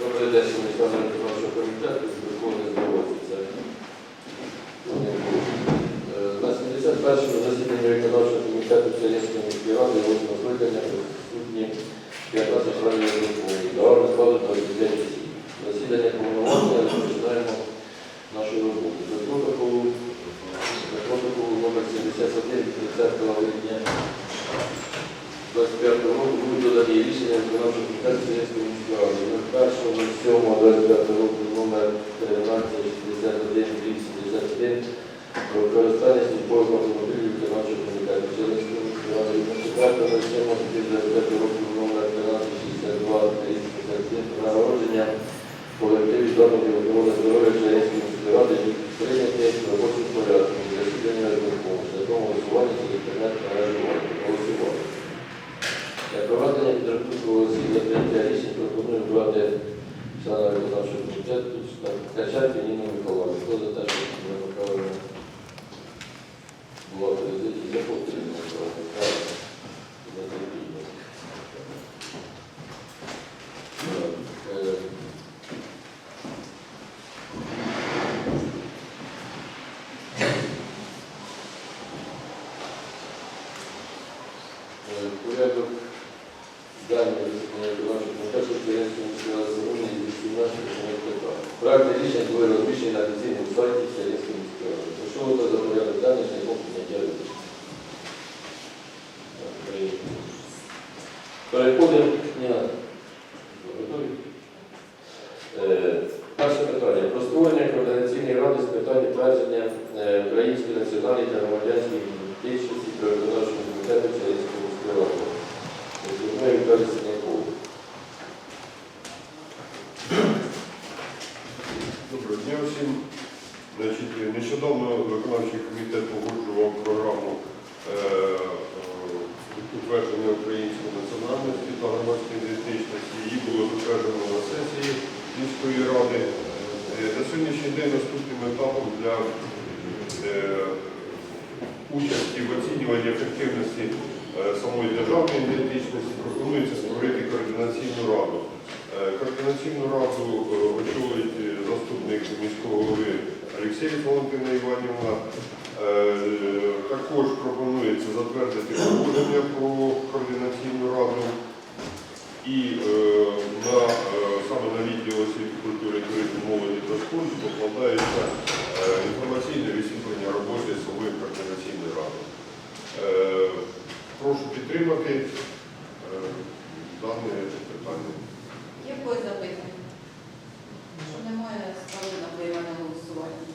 Добрий день, члени виконавчого комітету, Верховної Здоров'я. Е, на 71-му засіданні виконавчого комітету Чернівської міської ради 8 скликання присутні 15 членів виконкому. Давали складу до 9. Засідання повноваження розпочинаємо нашу роботу. До протоколу, до протоколу номер 71 30 грудня 25 року будуть додані рішення виконавчого комітету Чернівської міської ради. Номер 1, 7, 25 року номер 13, 61, 271 про використання службових автомобілів виконавчого комітету Чернівської міської ради. Номер 4, 7, 25 року номер 13, 62, 251 про нагородження колективів закладів охорони здоров'я Чернівської міської ради, прийняті в робочому порядку засідання виконкому шляхом голосування за інтернет мережування. Голосування. Для проведення підрахункового засідання прийняття рішень пропоную брати члена виконавчого комітету Ткаченко Ніну Миколаївну. Хто за те, що Ніна Миколаївна була в президії, не потрібно брати. Правильно? Не потрібно. Так, е, е, Порядок даний виконавчого комітету Чернівської міської ради сьогодні з 18 питань. Проекти рішень були розміщені на офіційному сайті Чернівської міської ради. Прошу вас за порядок денний шляхом прийняття рішень. Так, прийнято. Переходимо. Ні, ви Координаційну раду е, очолить е, заступник міського голови Олексій Валентина Іванівна. Е, Також пропонується затвердити положення про координаційну раду і на, саме на відділ освіти, культури, туризму, молоді та спорту покладається інформаційне висвітлення роботи самої координаційної ради. Прошу підтримати дане питання. Когось запитання? Що немає, ставлю на поіменне голосування.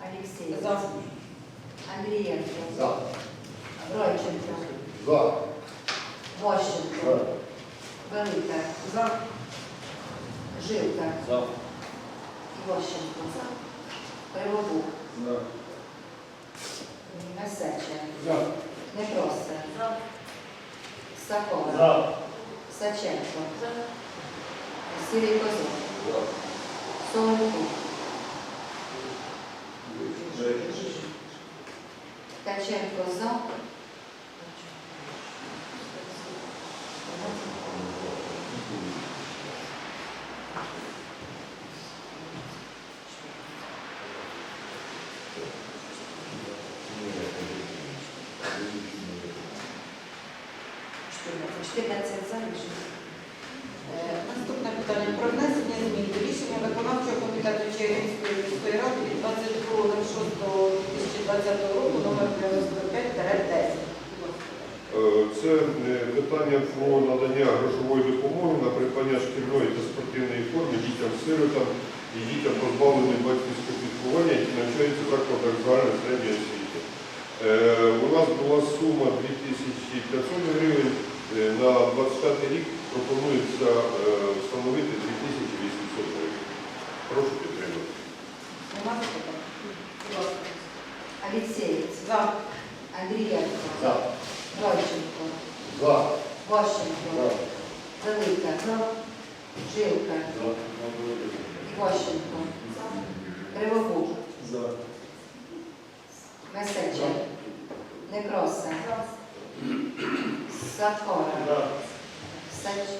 Алексей. За. Андрієнко. За. Бройченко. За. Ващенко. Велика. За. Жилка. За. Ващенко. Кривобук. За. Месеча. За. Непросе. Сакова. За. Саченко. Сірий Козак. Солонку. Ткаченко за. Чотирнадцять за рішення. Е, Наступне питання про внесення змін до рішення виконавчого комітету Чернівської міської ради від 22.06.2020 року номер 95-10. Е, Це е, питання про надання грошової допомоги на придбання шкільної та спортивної форми дітям-сиротам і дітям позбавленим батьківського піклування, які навчаються в закладах загальної середньої освіти. Е, У нас була сума 2500 гривень, е, на 25 рік пропонується встановити 2800 гривень. Прошу підтримати. Нема запитань? За. За. Бойченко, За. Ващенко, Велика, Жилка, Ващенко, Кривобук, Месеча, Некроса, Сакора, Сач-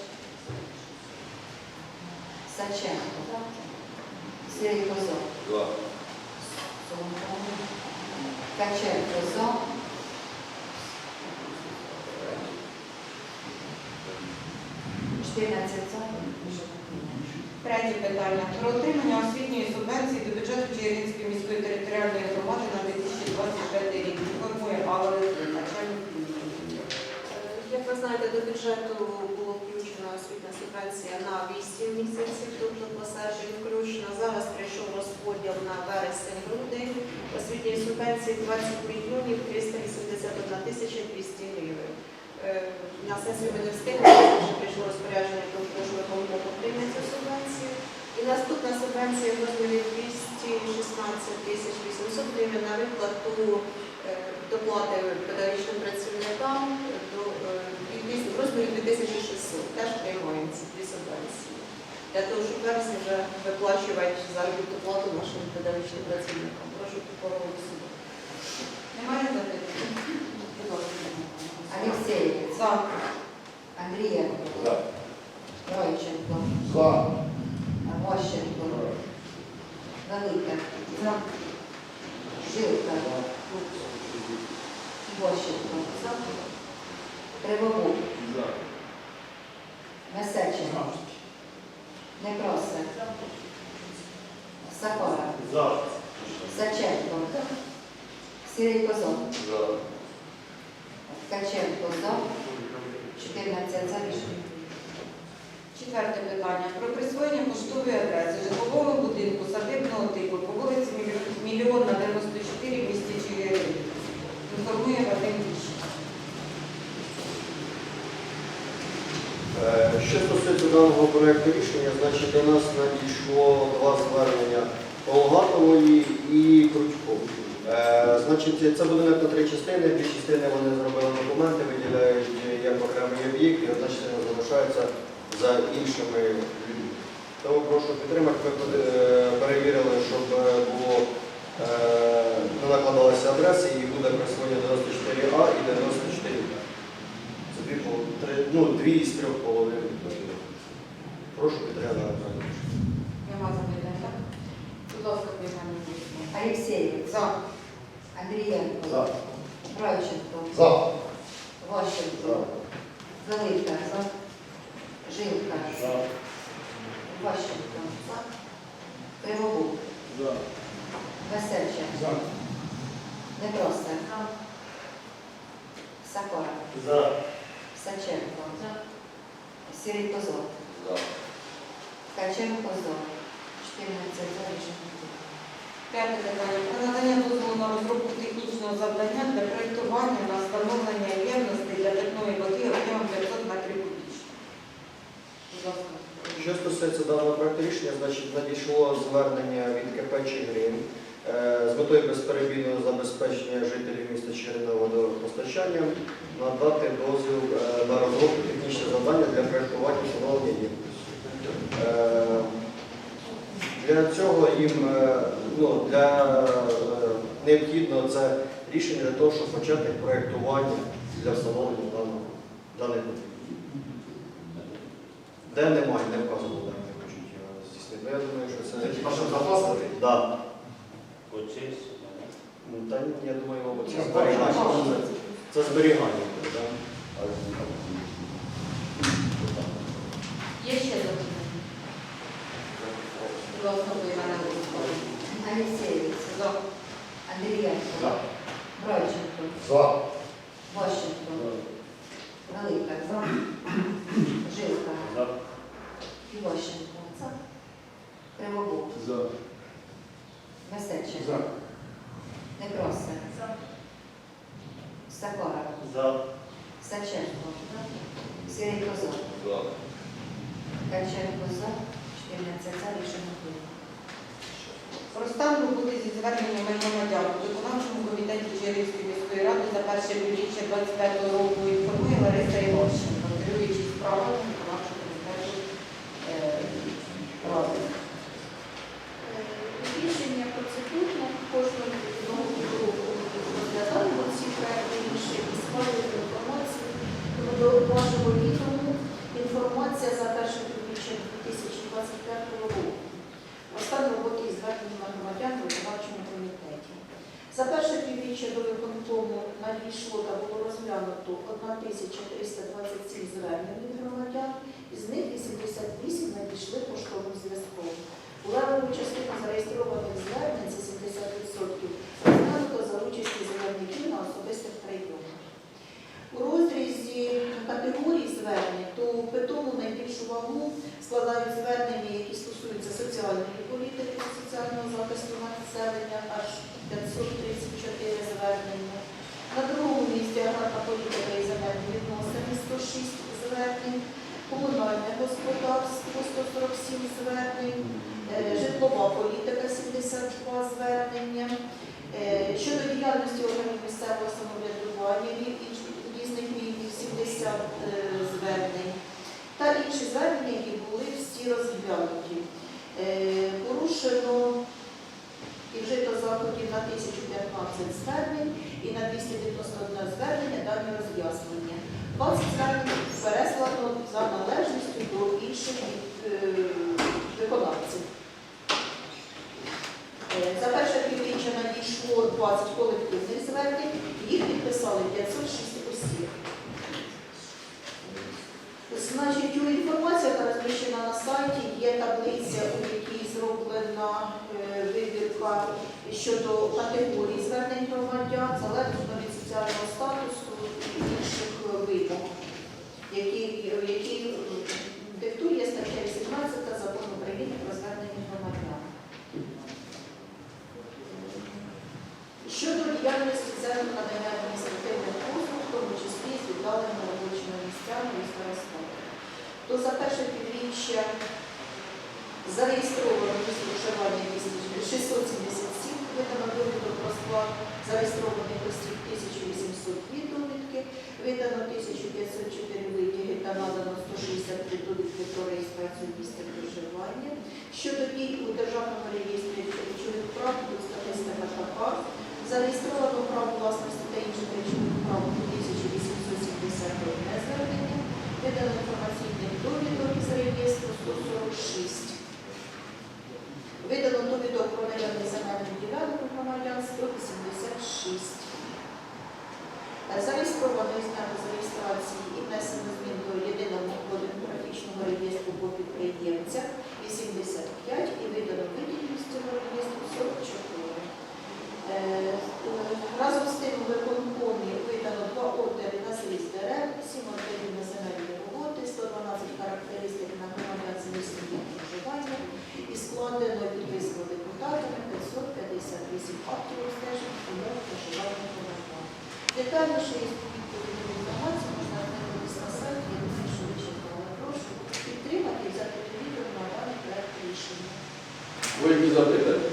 Саченко, Сірій Козо, Каченко, Зо, 14 за. Третє питання. Про отримання освітньої субвенції до бюджету Чернівської міської територіальної громади на 2025 рік. Інформує Алла начальник. Е, як ви знаєте, до бюджету була включена освітня субвенція на 8 місяців, тобто по серпень включена. Зараз прийшов розподіл на вересень-грудень освітньої субвенції 20 мільйонів 381 тисяча 200 гривень. Е, на сесію ми не встигли що розпорядження про прийняти цю субвенцію. І наступна субвенція в розмірі 216 тисяч 800 гривень на виплату е, доплати педагогічним працівникам до, е, в розмірі 2600. Теж приймаємо ці дві субвенції. Для того, щоб зараз вже виплачувати заробітну плату нашим педагогічним працівникам. Прошу проголосувати. Немає? Будь ласка. За. Андрієнко. За. Ройченко. За. Ващенко. Велика. За. Жилка. Ващенко. Кривобук. Месеченко. Некрасов. Сакора. Саченко. Сірий. За. Ткаченко за. 14 за рішення. Четверте питання. Про присвоєння поштової адреси житлового будинку садибного типу по вулиці Міль- Мільйонна 94 в місті Чигирин. Інформує Вадим Віщик. Е, Що стосується даного проекту рішення, значить до нас надійшло два звернення Олгатової і Кручко. Е, Значить, це будинок на три частини. Дві частини вони зробили документи, виділяють як окремий об'єкт, і одна частина залишається за іншими людьми. Тому прошу підтримати. Ми е, перевірили, щоб е, було е, не накладалися адреси і буде присвоєння 94А і 94Б. Це дві, три, ну, дві із трьох половин. Прошу підтримати. Нема запитань, так? Будь ласка, голосування. За. Андрієнко. За. Ройченко. За. Ващенко. Велика. Жилка. Ващенко. Кривобук. Весельченко. Непросте. Сакора. Саченко. Сірий Козак. За. Ткаченко за. 14 за рішення. П'яте питання. Про надання дозволу на розробку технічного завдання для проєктування на встановлення ємності для питної води об'ємом 500 метрів кубічних. Будь ласка. Що стосується даного проекту рішення, значить надійшло звернення від КП Чигирин е, з метою безперебійного забезпечення жителів міста Чигирина водопостачанням надати дозвіл е, на розробку технічного завдання для проєктування встановлення ємності. Е, Для цього їм ну, для, е, необхідно це рішення для того, щоб почати проєктування для встановлення даного даної будівлі. Де немає, не вказано, де не хочуть здійснити. Я думаю, що це. Щоб запасити? Да. Оцінці. Ну, та ні, я думаю, мабуть, це зберігання. Це зберігання. да. Є ще запитання? Будь ласка, приймаємо Алексеєв. За. Андрієнко. За. Ройченко. За. Ващенко. Велика. Жилка. Ващенко. Кривобук. Месеченко. Непросте. Сакора. Саченко. Сірий Козак. За. Ткаченко за. 14 за рішення. Про стан зі зверненнями громадян у виконавчому комітеті Чернігівської міської ради за перше півріччя 25 року інформує Лариса Іващенко, керуючи справами виконавчого комітету е, ради. Рішення процедурне кожного року розглядаємо ці проекти рішень і схвалюємо інформацію. До вашого відому інформація за перше півріччя 2025 півріччя до виконкому надійшло та було розглянуто 1327 звернень громадян, із них 88 надійшли поштовим зв'язком. У левову частину зареєстрованих звернень це 70% розглянуто за участі заявників на особистих прийомах. У розрізі категорій звернень, то питому найбільшу вагу складають звернення, які стосуються соціальної політики соціального захисту населення, аж 534 звернення. На другому місці аграрна політика і земельні відносини 106 звернень, комунальне господарство 147 звернень, е, житлова політика 72 звернення. Е, Щодо діяльності органів місцевого самоврядування різних рівнів 70 е, звернень та інші звернення, які були всі розглянуті. Порушено і вжито заходів на 1015 звернень і на 291 звернення дані роз'яснення. 20 звернень переслано за належністю до інших е, виконавців. Е, За перше півріччя надійшло 20 колективних звернень, їх підписали 506 осіб. Значить, у інформації, яка розміщена на сайті, є таблиця, у якій зроблена е, вибірка щодо категорій звернень громадян, залежно соціального статусу і інших вимог, які, які диктує стаття 18 закону України про звернення громадян. Щодо діяльності центру надання адміністративних послуг, в тому числі з віддаленими робочими місцями старостами, то за перше півріччя зареєстровано місце проживання 677, видано довідок про склад зареєстрованих осіб 1802 довідки, видано 1504 витяги та надано 163 довідки про реєстрацію місця проживання. Щодо дій у Державному реєстрі речових прав, статистика така, Зареєстровано право власності та інших речових прав 1871 звернення, видано інформаційних довідок із реєстру 146. Видано довідок про наявні земельних ділянок у громадян 186. Е, Зареєстровано і знято з реєстрації і внесено змін до єдиного поліграфічного реєстру по підприємцях 85 і видано виділів з цього реєстру 44. Е, е, Разом з тим у виконкомі видано два ордери на зріз дерев, сім ордерів на земельні роботи, 112 характеристик на громадян з місцем їх проживання і складено і підписано депутатами 558 актів обстежень умов проживання громадян. Детальніше із відповідну інформацію можна знайомитися на сайті, я думаю, що ви читали. Прошу підтримати і взяти до відео на даний проект рішення. Ви які запитання?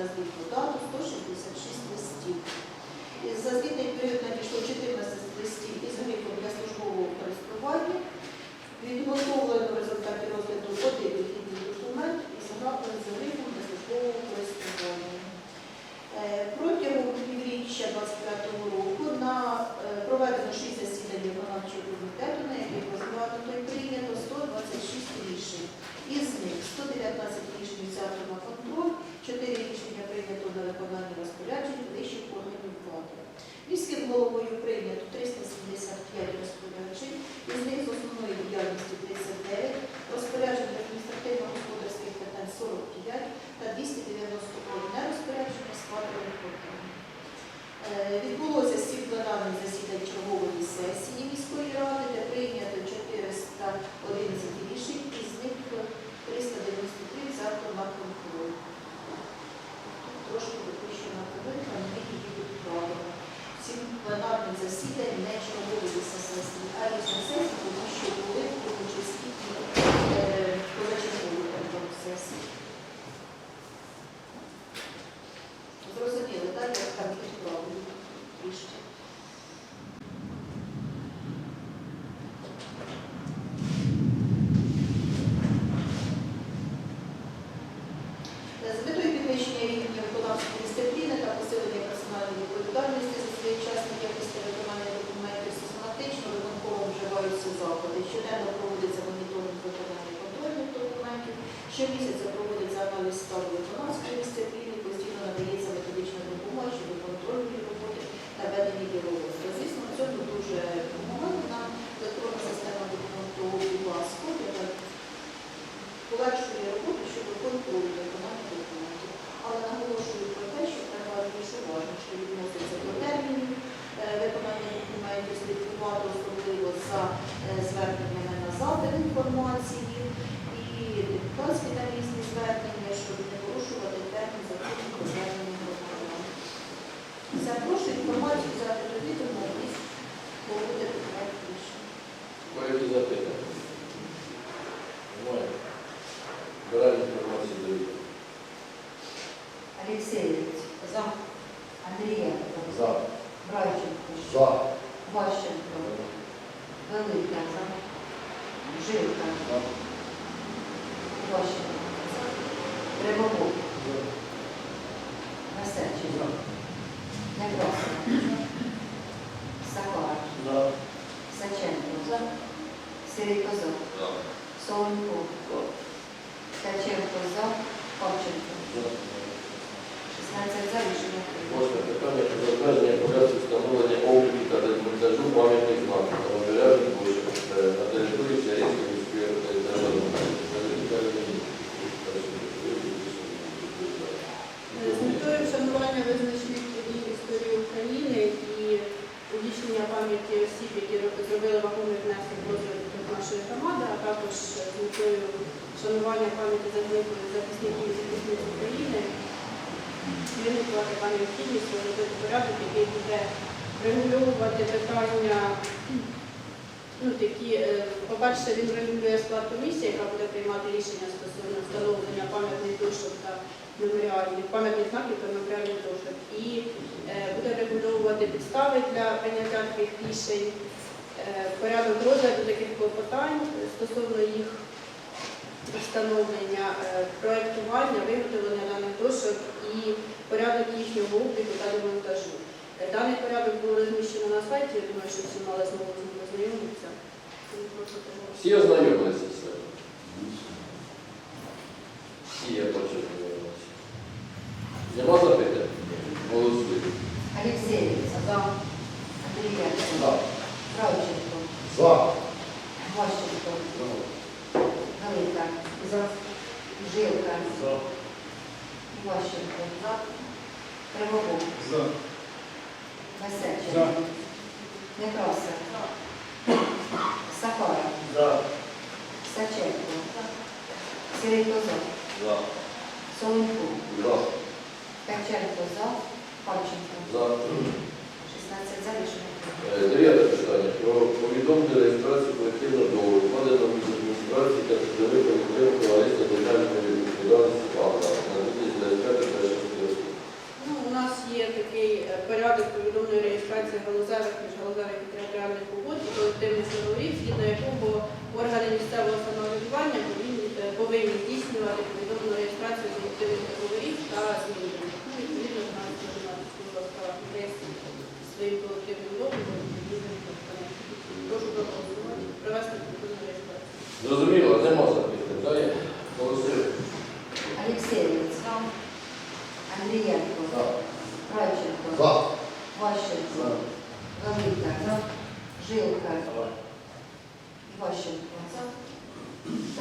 на звіт, то щоденно проводиться моніторинг виконання контрольних документів, щомісяця проводиться аналіз стану інший е, порядок розгляду таких клопотань стосовно їх встановлення, е, проєктування, виготовлення даних дошок і порядок їхнього обліку та демонтажу. Е, даний порядок було розміщено на сайті, я думаю, що всі мали змогу з ним ознайомитися. Всі ознайомилися з цим. Всі я coisa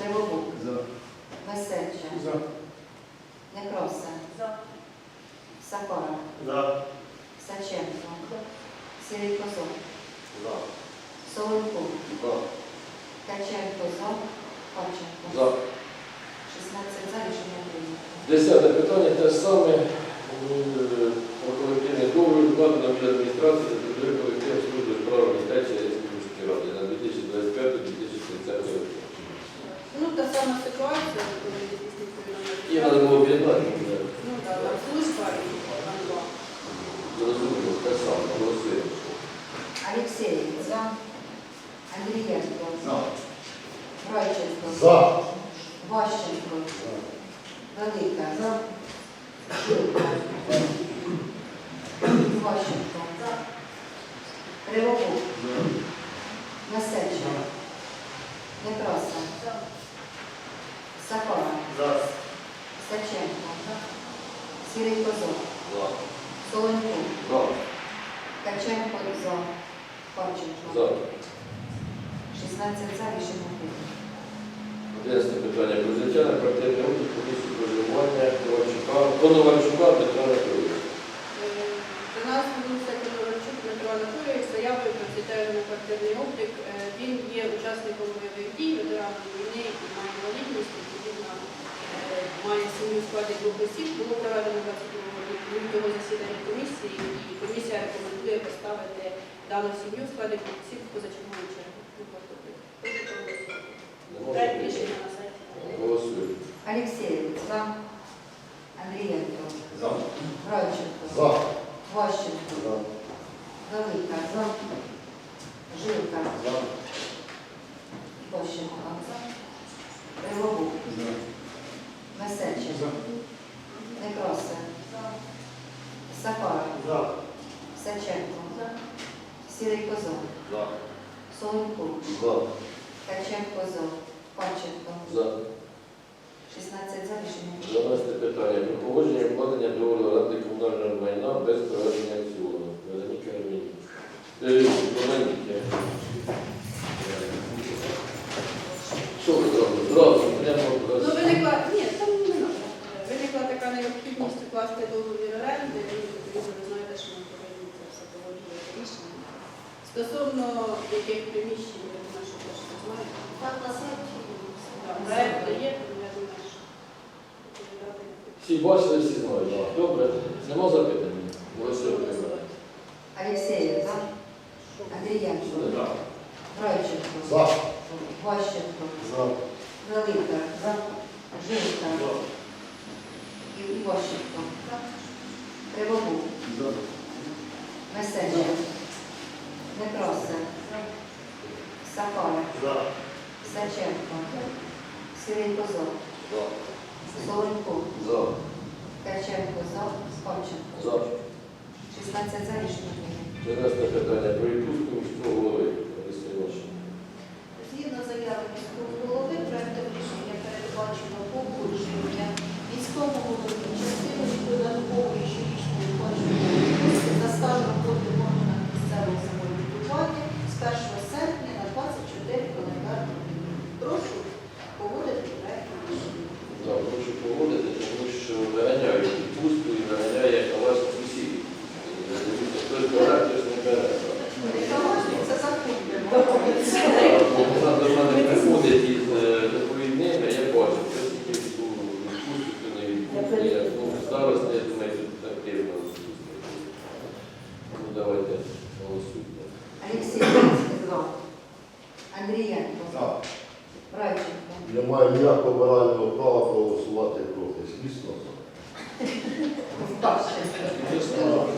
Тривобук. Весельча. Некроса. Сакора. Саченко. Сірий Козак. Солонков. Ткаченко за. Павченко. За. 16 за рішення прийнято. Десяте питання те ж саме. Е, Про колективний договір вкладено від адміністрації за трудовий Ну, та сама ситуація, коли І треба було об'єднати. Ну, так, да, служба і ганьба. Зрозуміло, те саме, голосуємо. Алексеєв. За. Андрієнко. Райченко. За. Ващенко. Велика. Жилка. Ващенко. Кривобук. Насеча. Некраса. Сакора. Саченко. Сірий Козак. За. Солонько. За. Ткаченко за. Павченко. За. 16 за рішення прийнято. Одинадцяте питання про взяття на квартирний облік комісії проживання Ковальчука, Коновальчука Петра Анатолійовича. Е, До нас звернувся Коновальчук Дмитро Анатолійович з заявою про взяття на квартирний облік. Е, Він є учасником бойових дій, ветераном війни і має інвалідність, відповідно е, має сім'ю в складі двох осіб. Було проведено 22 лютого засідання комісії, і комісія рекомендує поставити дану сім'ю в складі двох осіб в позачергову чергу. Не можу Проект прийняти. рішення на сайті. Голосуємо. Алексеєв. За. Андрієнко. За. Райченко. За. Ващенко. Велика. За. Жилка. Ващенко. Кривобук. Весельченко. Некраса. Сакара. Саченко. Сірий Козак. За. Солонков. За. Ткаченко за. Павченко. За. 16 за рішення. прийнято. Занести питання про погодження вкладення договору оренди комунального майна без проведення аукціону. Вероніка Ремінь. Вероніка. Що ви зробили? Зразу, прямо Ну, виникла, ні, там не треба. Виникла така необхідність укласти договір оренди, і ви знаєте, що ми повинні це все погоджувати рішення. Стосовно яких приміщень, я думаю, що теж не знаєте. Так, на сайті. Так, Проект є, тому я думаю, що відповідати. Всі бачили, всі знають. Так, Добре. Нема запитань? Голосуємо. Алексеєв. За. Андрієнко. Райченко. За. Ващенко. За. Велика. За. Жилка. І Ващенко. Кривобук. Весельча. Некраса. Сакара. Саченко. Сірий зо. За. Солонько. За. Ткаченко. За. За. 16 за рішення Це питання про відпустку міського голови. Лариса Івашівна. Згідно заяви міського голови, проектом рішення передбачено погодження міському голові частиною додаткової щорічної плачової відпустки за стаж роботи органах місцевого самоврядування з 1 серпня на 24 календарних дні. Прошу погодити проект рішення. Так, хочу погодити, тому що виганяють відпустку і виганяє калаш сусідів. Дивіться, Хтось бере, хтось не бере. Це закон. Вона до мене приходить із е, доповідними, я бачу, хто тільки відпустку, хто не відпустку. Я ну, староста, я думаю, тут активно. Ну, давайте голосуйте. Алексеєв. За. Андрієнко. За. Райченко. Я маю ніякого морального права проголосувати проти. Звісно. Сказав.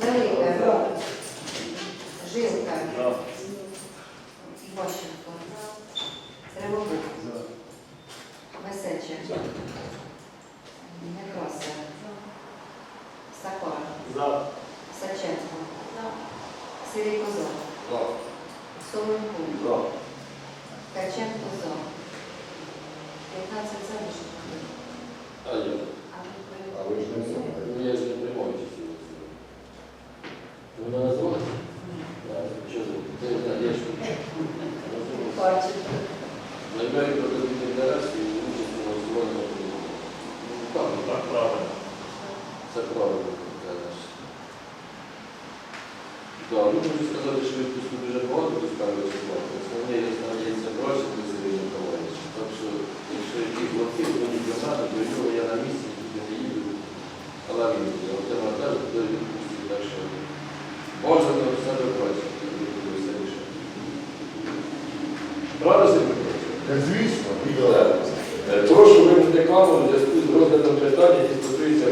Велика. Жилка. Ващенко. Кривобук. Весеча. Некраса. Сакара. Саченко. Сирій Козак. Солонько. Ткаченко за. 15 за вишка. А ви ж не знаєте? Я ж не приймаю часів. Вона назвала? Не Бачите. Наймаю проходити Це правильно. Да, ну можу сказати, що відпустку дуже багато доставили числа. Основні остається гроші до Сергія Миколаївича. Так що, якщо якісь блоки, то мені треба, то його я на місці туди не їду. Але він буде. От я кажу, то відпустку. Так що бажано все добрати, буде все рішення. Правда, Сергій Миколаївич? Звісно, Прошу вимкнути камеру в зв'язку з розглядом питання, які стосуються